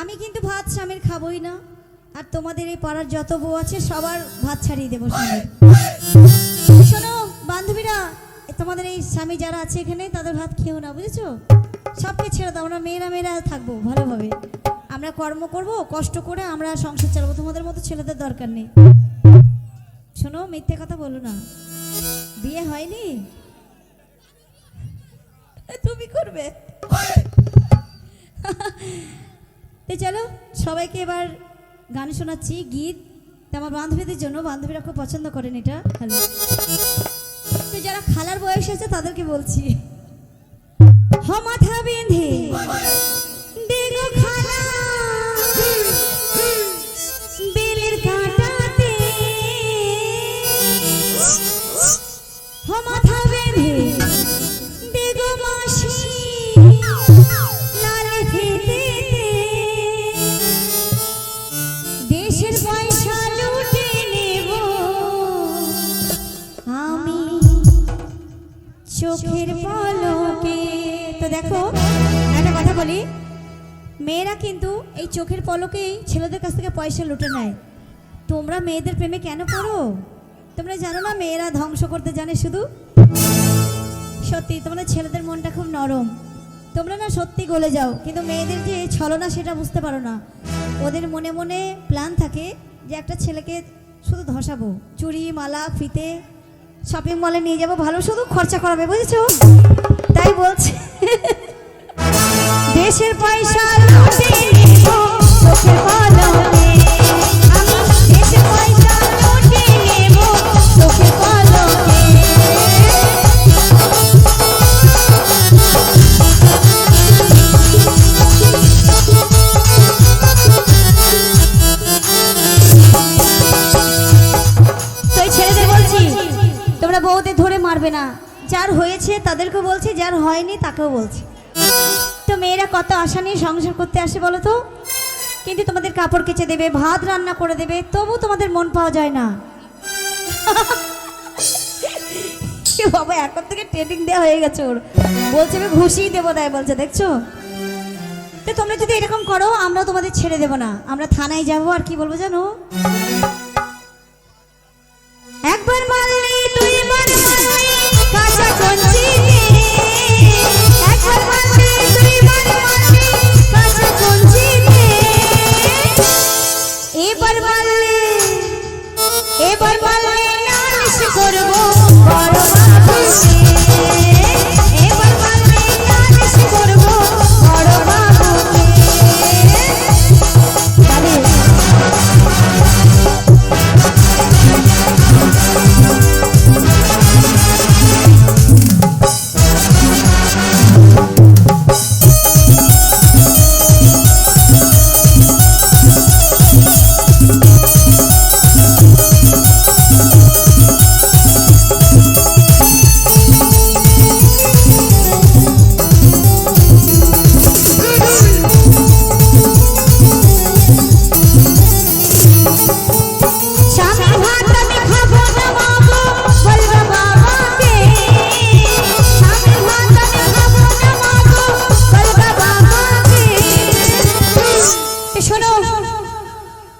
আমি কিন্তু ভাত স্বামীর খাবই না। আর তোমাদের এই পাড়ার যত বউ আছে, সবার ভাত ছাড়িয়ে দেবো শোনো, বান্ধবীরা তোমাদের এই স্বামী যারা আছে এখানে, তাদের ভাত খেও না বুঝেছ? সবকে ছেড়ে দাও, আমরা মেয়েরা মেয়েরা থাকব ভালোভাবে। আমরা কর্ম করব, কষ্ট করে আমরা সংসার চালাবো, তোমাদের মতো ছেলেদের দরকার নেই। শোনো, মিথ্যে কথা বলো না। বিয়ে হয়নি? তুমি করবে? তো চলো, সবাইকে এবার গান শোনাচ্ছি, গীত। তো আমার বান্ধবীদের জন্য, বান্ধবীরা খুব পছন্দ করেন এটা। হ্যালো। তো যারা খালার বয়স আছে তাদেরকে বলছি। হমাথা মাথা বেঁধে। চোখের পলকে। তো দেখো একটা কথা বলি মেয়েরা কিন্তু এই চোখের পলকেই ছেলেদের কাছ থেকে পয়সা লুটে নেয়। তোমরা মেয়েদের প্রেমে কেন পড়ো? তোমরা জানো না মেয়েরা ধ্বংস করতে জানে শুধু? সত্যি তোমাদের ছেলেদের মনটা খুব নরম। তোমরা না সত্যি গলে যাও কিন্তু মেয়েদের যে ছলনা সেটা বুঝতে পারো না। ওদের মনে মনে প্ল্যান থাকে যে একটা ছেলেকে শুধু ধসাবো। চুড়ি মালা ফিতে শপিং মলে নিয়ে যাব ভালো শুধু খরচা করাবে বুঝেছ? তাই বলছে। দেশের পয়সা মারবে না। যার হয়েছে তাদেরকেও বলছি, যার হয়নি তাকেও বলছি। তো মেয়েরা কত আশা নিয়ে সংসার করতে আসে বলো তো? কিন্তু তোমাদের কাপড় কেচে দেবে, ভাত রান্না করে দেবে, তবু তোমাদের মন পাওয়া যায় না। বাবা, এখন থেকে ট্রেনিং দেওয়া হয়ে গেছে ওর। বলছে আমি ঘুষিয়ে দেবো তাই বলছে, দেখছ? তো তোমরা যদি এরকম করো আমরা তোমাদের ছেড়ে দেবো না। আমরা থানায় যাব আর কি বলব জানো?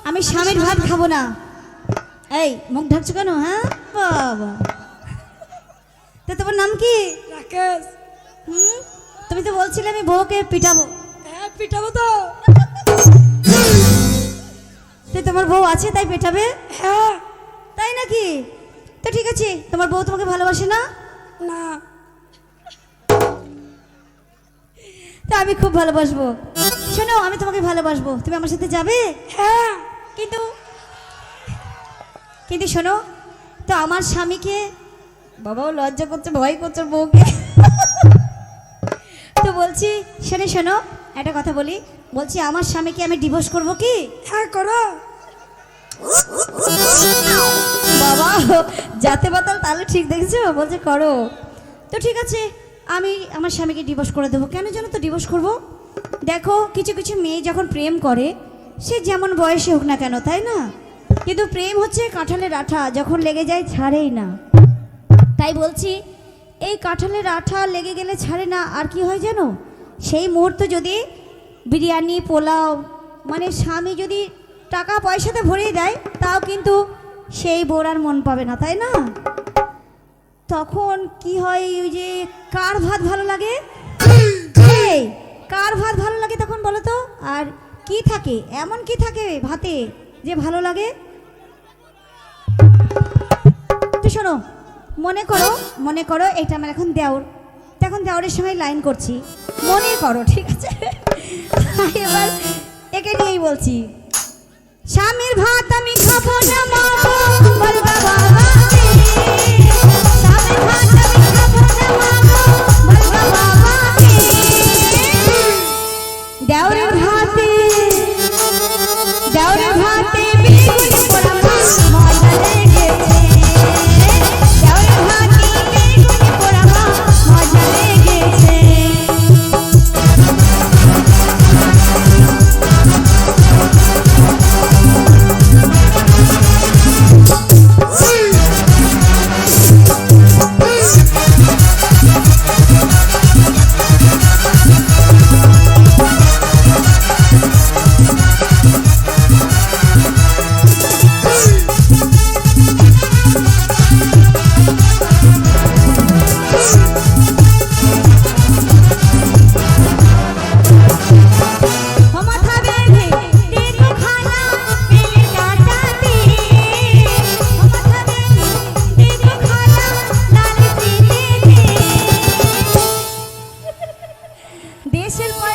আমি স্বামীর ভাত খাব না। এই মুখ ঢাকছো কেন হ্যাঁ? বাবা। তো তোমার নাম কি? রাকেশ। হুম? তুমি তো বলছিলে আমি বউকে পিটাবো। হ্যাঁ পিটাবো তো। তোমার বউ আছে তাই পেটাবে? হ্যাঁ। তাই নাকি? তো ঠিক আছে তোমার বউ তোমাকে ভালোবাসে না? না। তা আমি খুব ভালোবাসবো। শোনো আমি তোমাকে ভালোবাসবো। তুমি আমার সাথে যাবে? হ্যাঁ। কিন্তু কিন্তু শোনো তো আমার স্বামীকে বাবাও লজ্জা করছে ভয় করছে বউকে। তো বলছি শোনে শোনো একটা কথা বলি। বলছি আমার স্বামীকে আমি ডিভোর্স করব কি? হ্যাঁ করো। বাবা যাতে বাতাল তাহলে ঠিক দেখেছ? বলছে করো। তো ঠিক আছে আমি আমার স্বামীকে ডিভোর্স করে দেবো। কেন জানো তো ডিভোর্স করব? দেখো কিছু কিছু মেয়ে যখন প্রেম করে সে যেমন বয়সে হোক না কেন তাই না? কিন্তু প্রেম হচ্ছে কাঁঠালের আঠা যখন লেগে যায় ছাড়েই না। তাই বলছি এই কাঁঠালের আঠা লেগে গেলে ছাড়ে না আর কি হয় জানো? সেই মুহূর্তে যদি বিরিয়ানি পোলাও মানে স্বামী যদি টাকা পয়সাতে ভরিয়ে দেয় তাও কিন্তু সেই বোর আর মন পাবে না তাই না? তখন কি হয় ওই যে কার ভাত ভালো লাগে? কার ভাত ভালো লাগে তখন বলো তো? আর কি থাকে? এমন কি থাকে ভাতে যে ভালো লাগে? শোনো, মনে করো মনে করো এটা আমার এখন দেওর। এখন দেওরের সময় লাইন করছি। মনে করো, ঠিক আছে? এবার একে নিয়েই বলছি, স্বামীর ভাত আমি খাব না messieurs le